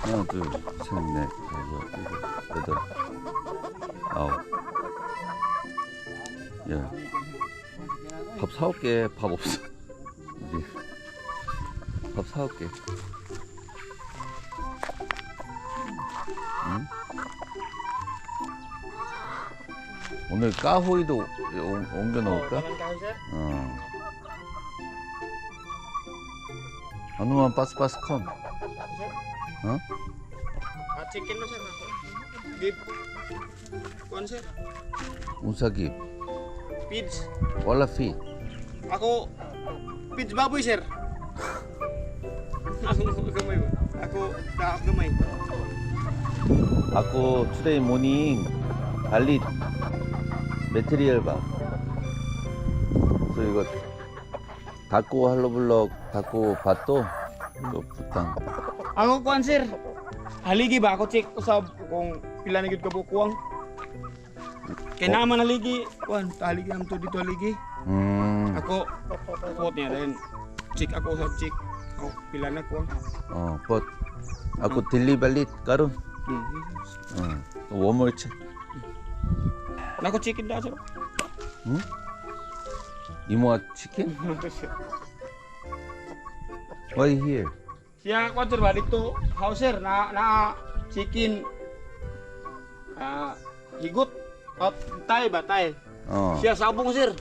하나, 둘, 셋, 넷, 다섯, 일곱, 여덟, 아홉. 야, 밥 사올게. 밥 없어. 밥 사올게. 오늘 까호이도 옮- 옮겨 놓을까? 어. 아누만 빠스빠스 컴. 어? Ah, sir. 우사기, baboy sir. Ako gamay ba? Ako kaap gamay. 아고 투데이 모닝 발리 메테리얼 바. 그래서 이거 닫고 할로블럭 닫고 밭도 이거 부땅. Ako kuan sir. Haligi ba ako check usab kung pila na gyud ka bukuang. Kay naman haligi kuan haligi am to dito haligi. 음, Ako pot niya rin. Check ako usab check. Ako pila na kuang. 어, 벗. 아고 딜리 발리 까룬. Hmm. 응. 워멀체. Nako chicken da sir. 응? 이모아 치킨? Why here? Siya kuan sir ba dito house sir na na chicken ah higot at tay ba tay. 어. Siya sabong sir.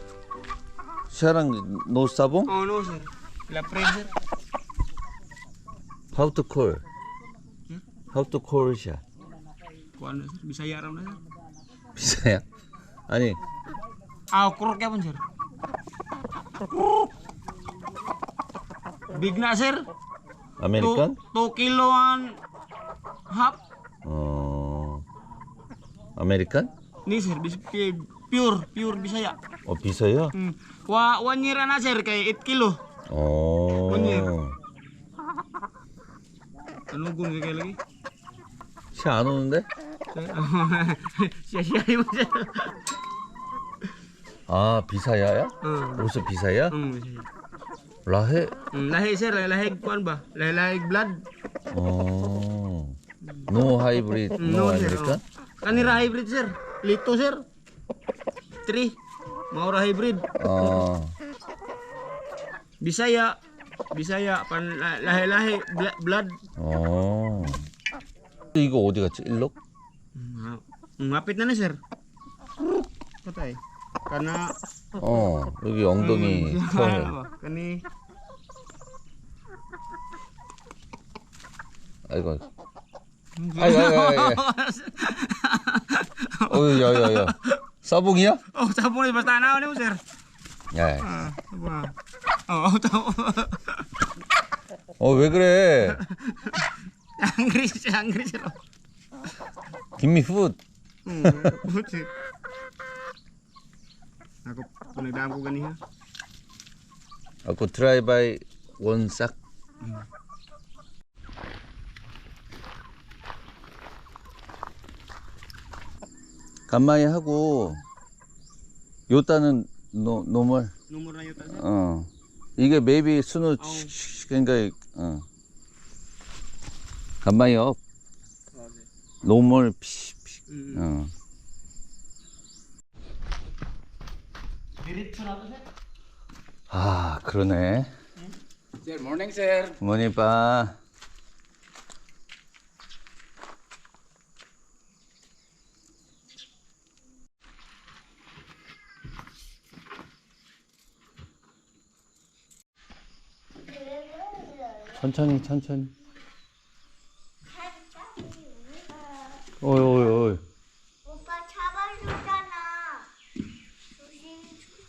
샤랑 노사봉? Oh no sir. Pila friend sir. How to call? Hmm? How to call 샤? Kuan na sir Bisaya raw na sir. 비싸야? 아니 Ah, kurok yapon sir. Big na sir. 아메리칸? 2 kilo and half 어 아메리칸? ni sir bis pi- pure pure Bisaya. 어 비싸요? Hmm. Wa one year na sir kay 8 kilo. 어 언니. Ano gun kay lagi? 샤안 오는데? Siya siya mo sir. 아 비사야야? Hmm. 벌써 비사야? Hmm, Bisaya. 라헤? Hmm, sir, lahi kuan ba? Lahi lahi blood. 어. 노 하이브리드 Hmm, 노 아메리칸? oh. Sir. Lito sir. 3. Maura hybrid. 어. Bisaya. Bisaya pan la- lahi-lahi bla- blood. 어. 이거 어디 갔지? Hmm, Ngapit na ni sir. Patay. Kana 어. 여기 엉덩이 Hmm, 털. Kani 아이고. 아이고 아이고 아이고. 어유 야야야. 사봉이야? Oh, sabon ni basta na ni mo sir. 야. Ah, ba. Oh, tao. 어 Angry siya, angry sir. Give me food. Hmm, puti. Ako pinagdaan ko ganiha. 아고 드라이바이 원싹. 간만에 하고 요따는 노 노멀. Yuta sir. 어. 이게 maybe 순우. 그러니까 어. 간만에 업. Oh, sir. 노멀 피. 피. Mm. 어. To sir. 아 그러네. Sir, morning sir. 어머니 빠. 천천히 천천히. 어이 어이 어이. 오빠 잡아주잖아. 조심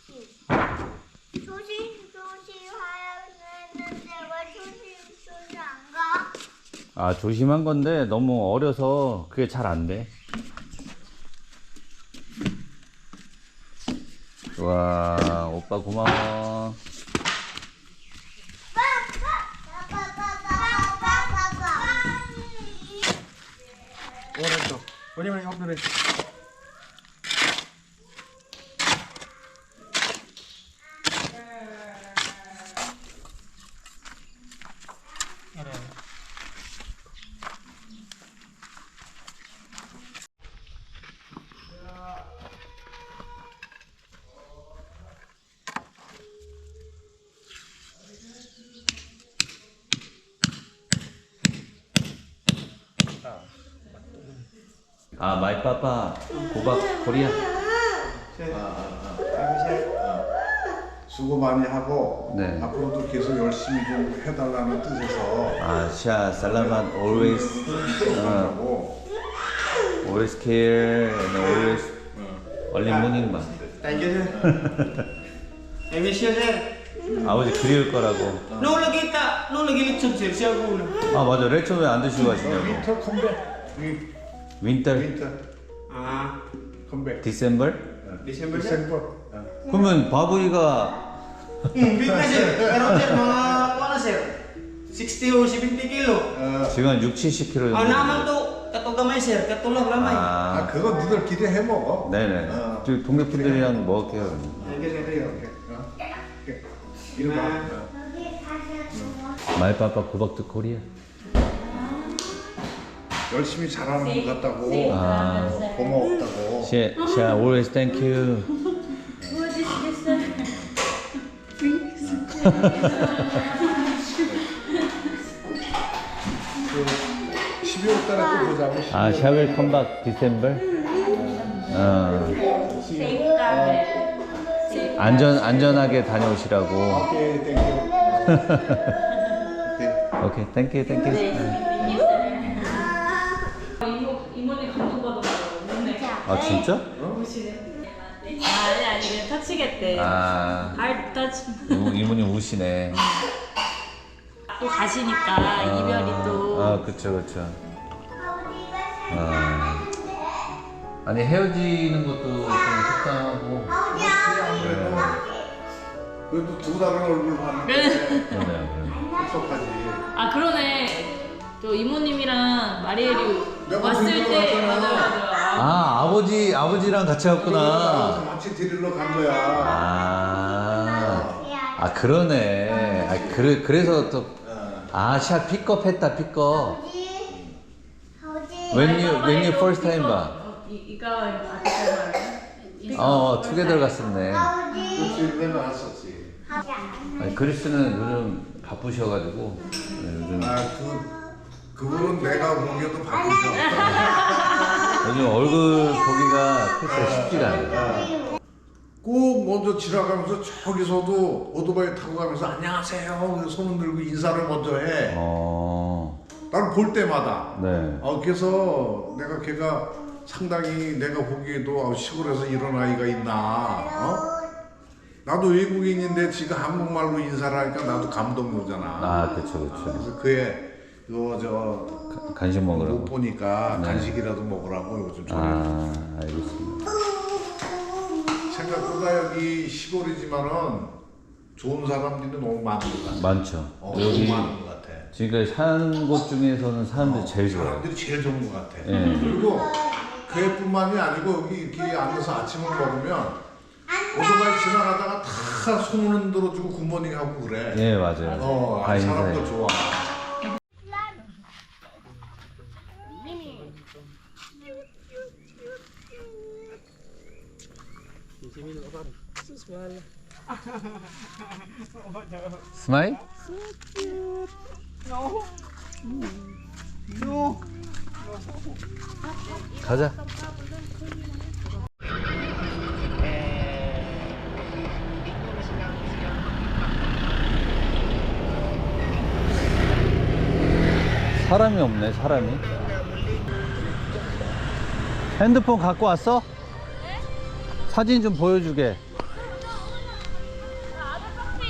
조심. 조심 조심 하려 했는데 왜 조심 조심 안 가? 아 조심한 건데 너무 어려서 그게 잘 안 돼. 와 오빠 고마워. 빠빠빠빠빠빠빠 Pwede mo i-off na rin. 아 마이 파파 고박 코리아 수고 많이 하고 네. 앞으로도 계속 열심히 좀 해달라는 뜻에서 아샤 살라만 always 어, 하고 always care and always early morning 만 Thank you, sir. I miss you, sir. 아버지 그리울 거라고. 아 맞아 레초 왜안 드시고 가시냐고 컴백 윈- 윈터 윈터 Ah, 컴백 December, sir. 디셈버 어. 그러면 바보이가 Hmm, big na, sir. Pero, sir, mga, ano na, sir? 60 or 70 kilo. 어, 지금 한 6, 70kg Ah, naman to, kato gamay, sir. Katulog lamay. 아 아 그거 너들 기대해 먹어 네네 어. 저 동네 분들이랑 먹을게요 그러면. Thank you, sir. 오케이 오케이 어. 오케이. 이리 와 어. 마이파파 고박도 코리아 열심히 잘하는 것 같다고. 아. 어, 고마웠다고. 샤, 샤 always thank you. 그 12월 달에 또 보자고. 아 샤윌 컴박 디셈버 어 안전 안전하게 다녀오시라고. 오케이 땡큐 오케이 오케이 땡큐 땡큐 아 진짜? 아니 아니 그냥 터치겠대. 아 알 터치. 이모, 이모님 우시네 또 가시니까 이별이 또. 아 그쵸 그쵸 아 아니 헤어지는 것도 좀 속상하고 네. 그래도 두 달은 얼굴 봤는데 그러네요 그러네요 속하지 아 그러네. 또 이모님이랑 마리엘이 내가 왔을 때. 맞아 맞아. 아 아버지 아버지랑 같이 왔구나. 같이 데리러 간 거야. 아, 아 그러네. 아 그래 그래서 또 아샤 픽업 했다 픽업. 어디 어디 When you when you first time 봐. 어, 이 이가 아직 어 투게더 갔었네. 어디 일주일에 나왔었지. 아니, 그리스는 요즘 바쁘셔가지고 네, 요즘. 아그 그분은 내가 보기에도 바쁘죠 요즘 얼굴 보기가 글쎄 쉽지가 않아요. 꼭 먼저 지나가면서 저기서도 오토바이 타고 가면서 안녕하세요. 손을 들고 인사를 먼저 해. 어, 나를 볼 때마다. 네. 어, 그래서 내가 걔가 상당히 내가 보기에도 아, 시골에서 이런 아이가 있나. 어? 나도 외국인인데 지가 한국말로 인사를 하니까 나도 감동 오잖아. 아 그렇죠 그렇죠. 그래서 그애 그저 가- 간식 못 먹으라고. 보니까 네. 간식이라도 먹으라고 요즘 저녁 아 알겠습니다. 생각보다 여기 시골이지만은 좋은 사람들이 너무 많은 것 같아 많죠. 어, 여기 너무 많은 것 같아 지금까지 사는 곳 중에서는 사람들이 제일 좋아요. 사람들이 제일 좋은 것 같아 예. 그리고 그애뿐만이 아니고 여기 이렇게 앉아서 아침을 먹으면 오토바이 지나가다가 다 손을 흔들어주고 굿모닝 하고 그래 예 맞아요. 어다 사람도 인사해. 좋아 스마일? No. No. 가자. 사람이 없네, 사람이. 핸드폰 갖고 왔어? 사진 좀 보여주게.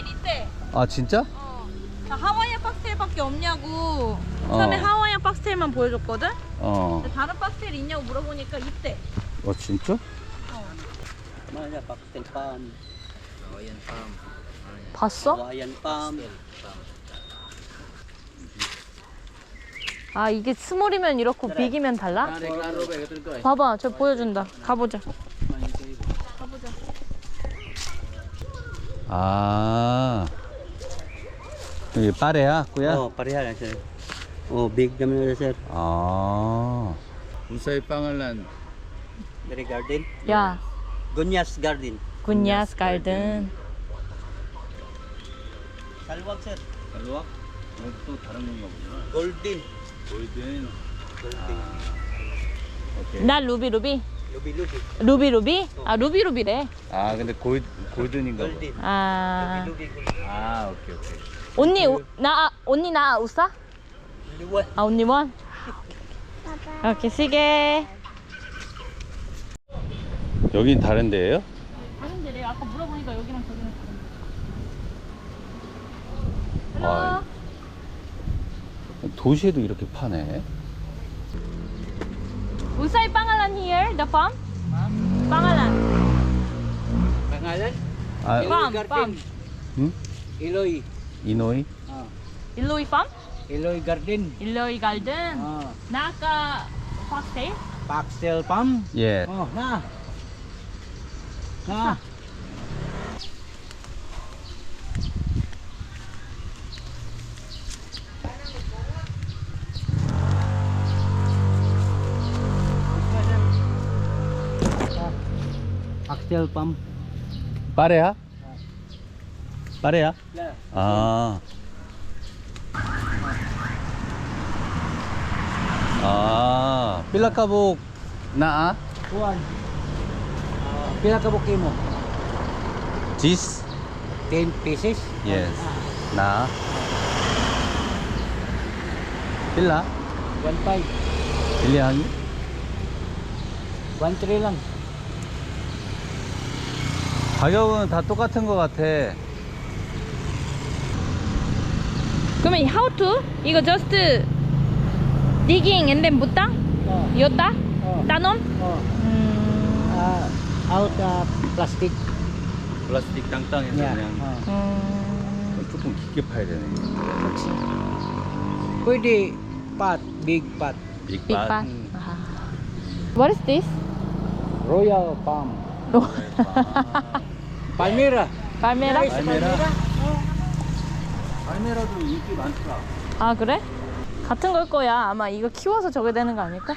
있대. 아, 진짜? 어. 나 하와이안 박스테일밖에 없냐고. 어. 처음에 하와이안 박스테일만 보여줬거든. 어. 근데 다른 박스테일 있냐고 물어보니까 있대. 어, 진짜? Mana Pakistan Palm, 봤어? Hawaiian Palm. 아 이게 스몰이면 이렇고 빅이면 달라? 봐봐 저 보여준다 가보자 아. 여기 빠레야, 꾸야? Oh, pareha lang sir. Oh, big naman na sir. 아. 무사히 빵을란 Dari garden. 야 Gunyas garden. 굿야스 갈든 Salwag sir. 알로와? 또 다른 건가 보구나. Golden. 골든. Golden. 오케이. 나 루비 루비 Lubi lubi. 루비 루비? 아 루비 루비래 아, 근데 골 골든인가. Golden. 아 Lubi lubi. 아, 오케이, 오케이. 언니 우- 나 언니 나 우사? Liwa. 아 언니 원? 오케이 시계 여긴 다른 데예요? 다른데 내가 아까 물어보니까 여기랑 저기랑 다른데 아, 도시에도 이렇게 파네. Unsay pangalan here, the farm? Ma'am? Pangalan? Pangalan? Ah. Uh, Iloy Garden. farm. Hmm? Iloy. Inoy? Ah. Iloy Farm? Iloy Garden. Iloy Garden. Ah. Naka foxtail? Paxel Farm. Yeah. Oh, na. Na. Axel palm. 빠레야? 빠레야? Yeah. 아. 아, 필라카복 나아? Kuan. Uh, pila ka buki mo? 지스? 10 pieces? 예스. 나. 필라? 1.5. 빌리하니? 1.3 lang. 가격은 다 똑같은 것 같아. 그러면 how to? 이거 just digging and then butang? Oh. 이었다? Oh. 따놈? Oh. 음. Uh, out uh, plastic. 플라스틱 땅땅해서 Yeah. 그냥 Oh. 음. 조금 깊게 파야 되네. Pwede pot, big pot. Big 빅밭. pot. Ah. What is this? Royal palm. Palmyra. 발메라? 알메라. 알메라도 인기 많더라. 아 그래? 같은 걸 거야. 아마 이거 키워서 저게 되는 거 아닐까?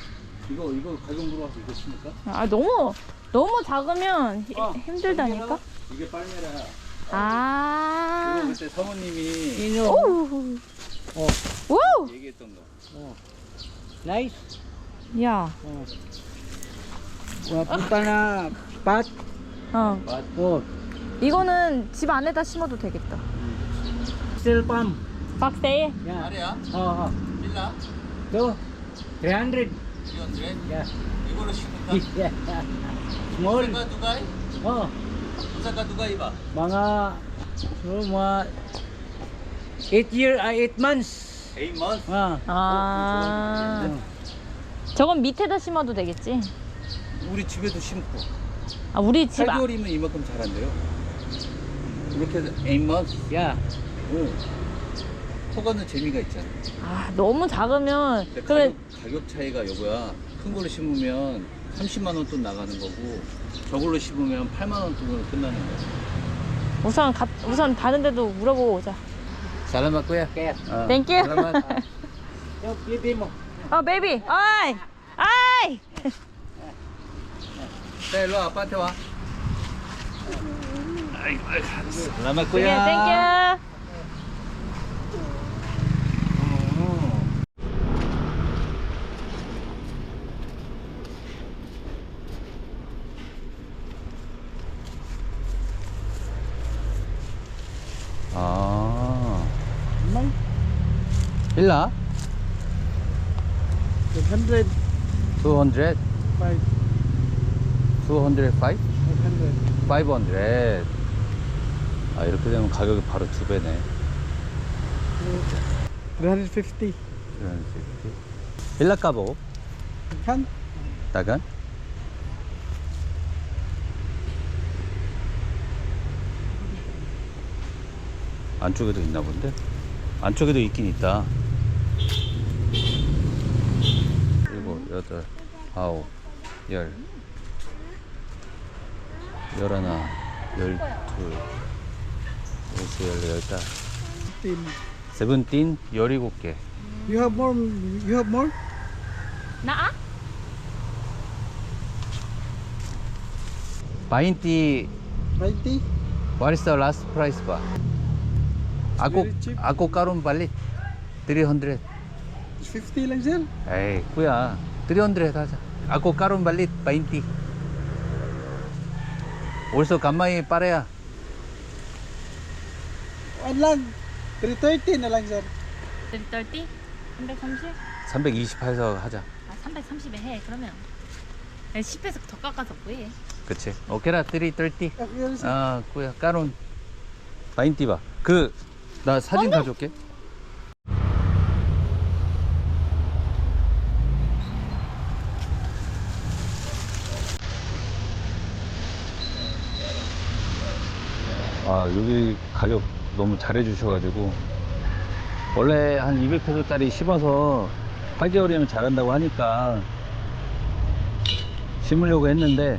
이거 이거 가격 물어봐서 이거 씁니까? 아 너무 너무 작으면 히- 어, 힘들다니까. 이게 빨메라야. 아. 그때 사모님이 Ino. 오. Oh, 오. 얘기했던 거. nice. 야. Uh, punta na pot. 어. Oh, 이거는 집 안에다 심어도 되겠다. still. 박스에 Yeah. 말이야? Oh, oh. 빌라? So, 300. 200? Yeah. 이걸로 심을까? yeah. Small. 누가? Oh, 부사가 누가 입어? mga so, mga 8 year, uh, 8 months. 8months? Ah. 아. 저건 밑에다 심어도 되겠지? 우리 집에도 심고 아 우리 집 아, 8개월이면 이만큼 자란대요 이렇게 해서 8months? Yeah. 응 커가는 재미가 있잖아 아 너무 작으면 근데 그러면 가격, 가격 차이가 여보야 큰 걸로 심으면 30만 원 돈 나가는 거고 저걸로 심으면 8만 원 돈으로 끝나는 거야 우선 가, 우선 다른 데도 물어보고 오자. 살라맛 거야? Kaya. 어, Thank you. 살라맛 So, bibi mo. 어 베이비. 아이. 아이. 자 일로 와 아빠한테 와 아이고 살라맛 오케이, 거야 땡큐. 아 Mang, 빌라? 800. 200? 500. 205? 500. 500. 아 이렇게 되면 가격이 바로 두 배네. 350. 빌라 까보 Kan? 다간? 안쪽에도 있나 본데? 안쪽에도 있긴 있다. 여덟, 아홉, 열, 열하나, 열둘, 열다. 세븐틴, 열일곱 개. You have more? You have more? 나아? 바인티, 90? what is the last price ba? Ako, Very cheap. ako karon balit. 300. 50 lang sir. 에이, kuya. 300 하자. Ako karon balit, 20. Also, kamay pareha. Ano lang? 330 na lang sir. 330? 330? 328서 하자. 아 330에 해 그러면 10에서 더 깎아서 뭐해 그치? 오케라, 330. Okay lang sir. 아, kuya, 까론. 바인티 봐. 그, 나 사진 가져올게. 아, 여기 가격 너무 잘해 주셔가지고. 원래 한 200페소짜리 씹어서 8개월이면 자란다고 하니까 심으려고 했는데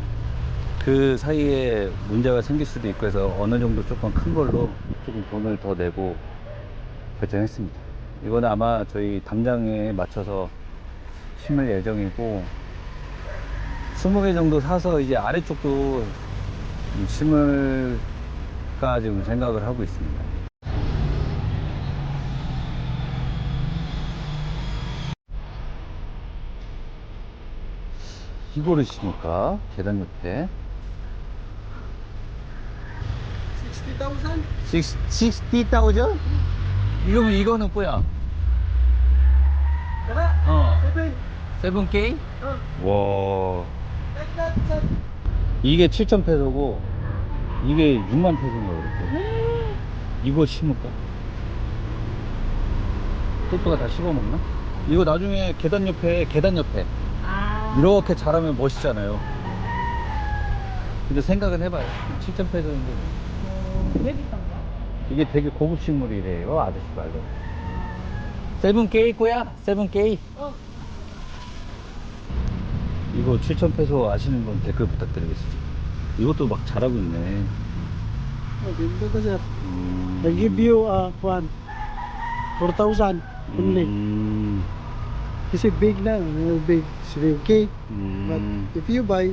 그 사이에 문제가 생길 수도 있고 해서 어느 정도 조금 큰 걸로 조금 돈을 더 내고 결정했습니다. 이거는 아마 저희 담장에 맞춰서 심을 예정이고 20개 정도 사서 이제 아래쪽도 좀 심을까 지금 생각을 하고 있습니다. 이거를 심을까? 계단 옆에 60,000? 60,000? 이거면 이거는 뭐야? Tara, 어 7. 7K? Oh. 와 Like that sir. 이게 7,000페소고 이게 6만 페소인가 그랬대 이거 심을까? 또또가 다 씹어먹나? 이거 나중에 계단 옆에 계단 옆에 아. 이렇게 자라면 멋있잖아요. 근데 생각은 해봐요. 7,000페소인데 왜 비싼가? 이게 되게 고급 식물이래요 아저씨 말로. 7K 거야 7K 어. 이거 7,000페소 아시는 분 댓글 부탁드리겠습니다. 이것도 막 자라고 있네. ganda to sir. 음... I give you uh, one. 4,000 only. 음... Kasi big na, uh, big. 7K. 음... But if you buy,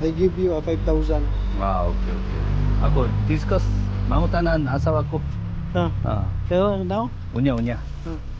I give you a 5,000. 아 오케이 오케이 aku discuss mau tanan asawa ko Ah, ah kaya now? unya unya Ah.